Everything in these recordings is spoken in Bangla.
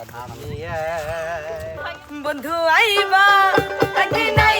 আচ্ছা, আচ্ছা। বন্ধু আইবা নাই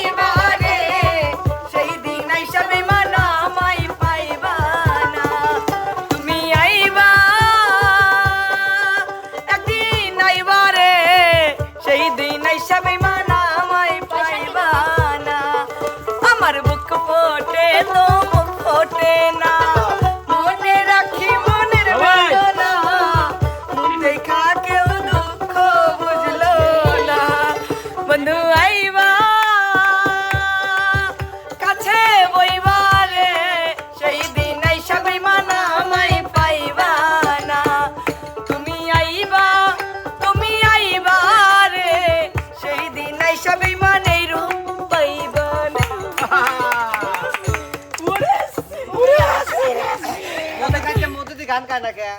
গান গায় না কে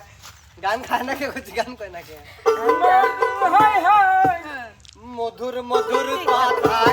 গান খায় না কে করছি গান কয় না কে মধুর মধুর কথা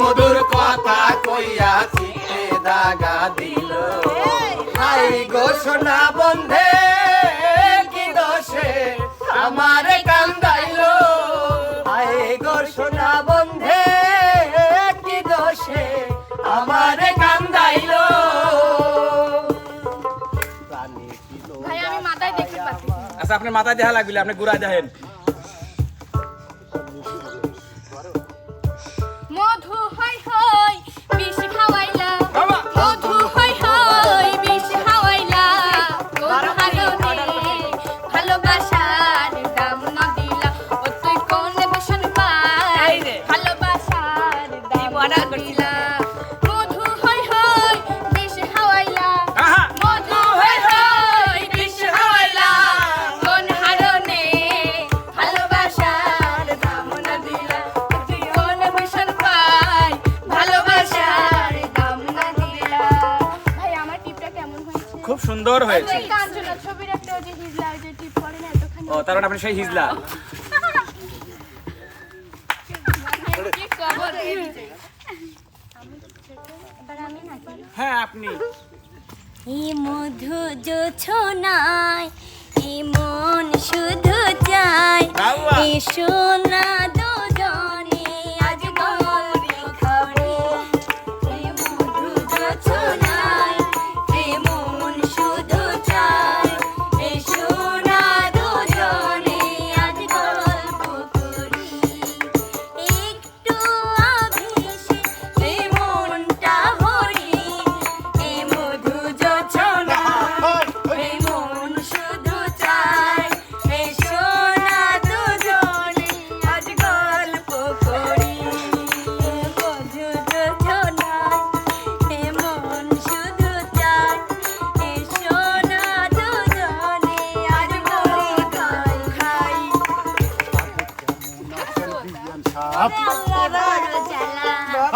মধুর কথা কইয়া চিতে দাগা দিল। হাই ঘোষণা বন্ধে কি দোষে আমার কান্দাইল? আই ঘোষণা বন্ধে কি দোষে আমার কান্দাইল? আচ্ছা আপনি মাথায় দেখা লাগবে আপনি গুড়া দেখেন। খুব সুন্দর হয়েছে। ও তার মানে আপনি সেই হিজলা। হ্যাঁ আপনি। মধু মন শুধু চাই শোনা সোনা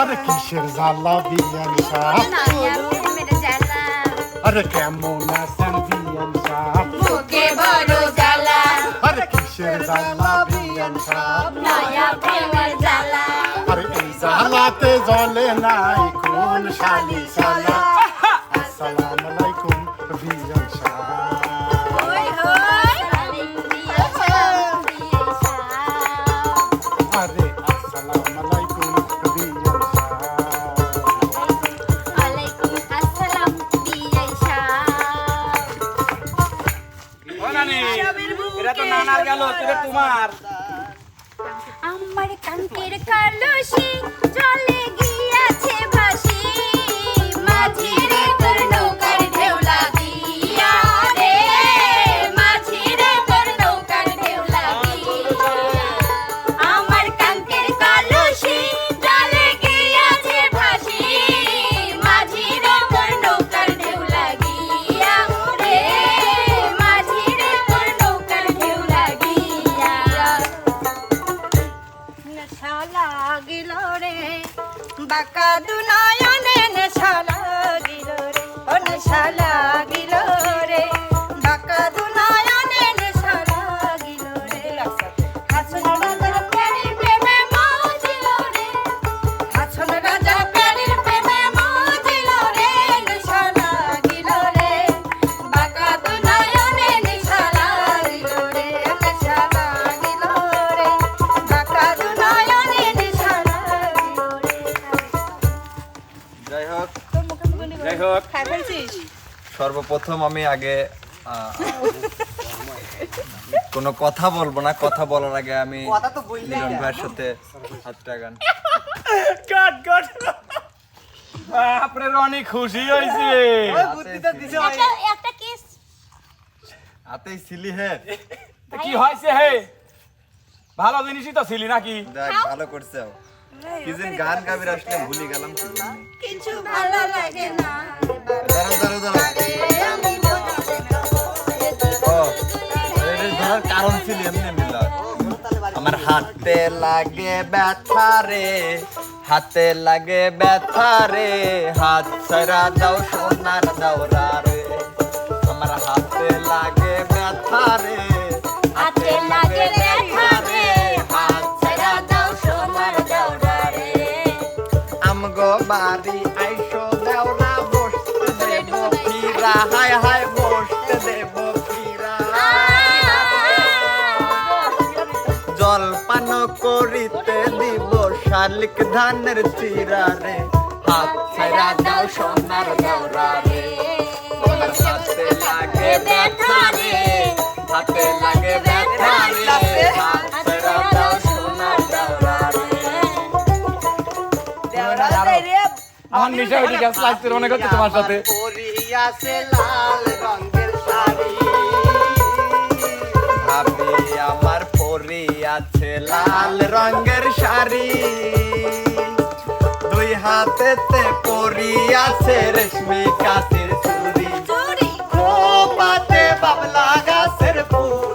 আরে কিসের জ্বালা বিয়ান শাহ আরে কেমন আছেন বিয়ান শাহ বুকে বড় জ্বালা। আরে কিসের জ্বালা বিয়ান শাহ নয়া প্রেমের জ্বালা। আরে এই জ্বালাতে জ্বলে নাই কোন শালি শালা এরা তো নানার গেল তোরা তোমার। আমার কাঙ্কের কালসি চলে গিয়াছে ভাসি মাঝিরে তোর বাঁকা দুনয়নে যাই হোক সর্বপ্রথম আমি আগে কোনো কথা বলব না। কথা বলার আগে আমি কথা তো বললেই মিলন ভাইয়ের সাথে হাত টাগান কাট কাট আপনার অনেক খুশি হয়েছে। ওই বুদ্ধিটা দিছে ভাই একটা একটা কিস হাতেই ছিলি হে। কি হয়েছে হে? ভালো জিনিসই তো ছিলি নাকি? দেখ ভালো করছে কি যেন গান গাবির আসলে ভুলে গেলাম কি কিছু ভালো লাগে না। দাঁড়াও দাঁড়াও দাঁড়াও। ও কারণ ছিল এমনি মিলা আমার হাতে লাগে ব্যথা রে হাতে লাগে ব্যথা রে। হাত ছাড়া দাও সোনার দাওরা রে। আমার হাতে লাগে ব্যথা রে হাতে লাগে বাড়ি আইসো দেওরা বসতে দেব ফিরা। হায় হায়, বসতে দেব ফিরা। জলপান করিতে দিব শালিক ধানের চিরা রে। হাত ছাড়া দাও, সোনার দৌড়া রে। হাতে লাগে ব্যথা রে। হাতে লাগে ব্যথা রে। আমার নেশা উঠে গেছে লাগছে অনেক হচ্ছে তোমার সাথে পরিয়াছে আমার পরি আছে লাল রঙের শাড়ি। দুই হাতেতে পরি আছে রেশমি চুড়ি চুরি খোপাতে বাবলা গাছের ফুল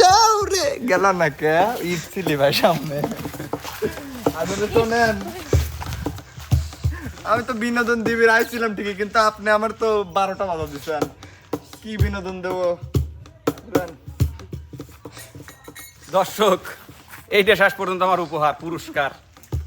যাও রে। গেল না কে? ভাই, সামনে। আদরে শোনেন আমি তো বিনোদন দিবির আইছিলাম ঠিকই, কিন্তু আপনি আমার তো বারোটা বাধা দিচ্ছেন কি বিনোদন দেব? দর্শক, এইটা শেষ পর্যন্ত আমার উপহার, পুরস্কার।